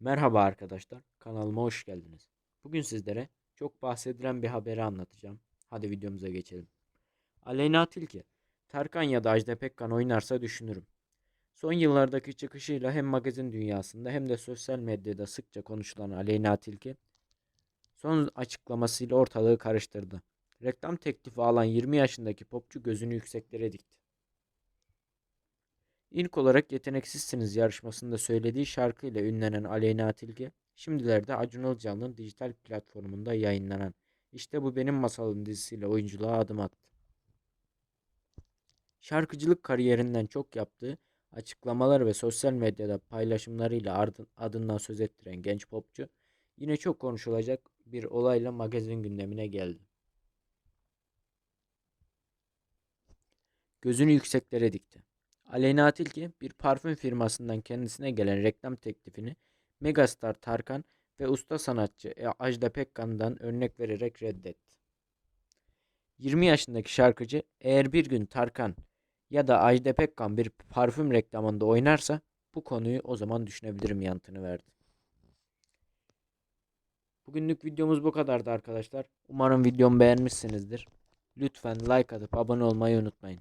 Merhaba arkadaşlar, kanalıma hoş geldiniz. Bugün sizlere çok bahsedilen bir haberi anlatacağım. Hadi videomuza geçelim. Aleyna Tilki, Tarkan ya da Ajda Pekkan oynarsa düşünürüm. Son yıllardaki çıkışıyla hem magazin dünyasında hem de sosyal medyada sıkça konuşulan Aleyna Tilki, son açıklamasıyla ortalığı karıştırdı. Reklam teklifi alan 20 yaşındaki popçu gözünü yükseklere dikti. İlk olarak Yeteneksizsiniz yarışmasında söylediği şarkıyla ünlenen Aleyna Tilki, şimdilerde Acun Ilıcalı'nın dijital platformunda yayınlanan İşte Bu Benim Masalım dizisiyle oyunculuğa adım attı. Şarkıcılık kariyerinden çok yaptığı açıklamalar ve sosyal medyada paylaşımlarıyla adından söz ettiren genç popçu, yine çok konuşulacak bir olayla magazin gündemine geldi. Gözünü yükseklere dikti. Aleyna Tilki bir parfüm firmasından kendisine gelen reklam teklifini megastar Tarkan ve usta sanatçı E- Ajda Pekkan'dan örnek vererek reddetti. 20 yaşındaki şarkıcı eğer bir gün Tarkan ya da Ajda Pekkan bir parfüm reklamında oynarsa bu konuyu o zaman düşünebilirim yanıtını verdi. Bugünlük videomuz bu kadardı arkadaşlar. Umarım videomu beğenmişsinizdir. Lütfen like atıp abone olmayı unutmayın.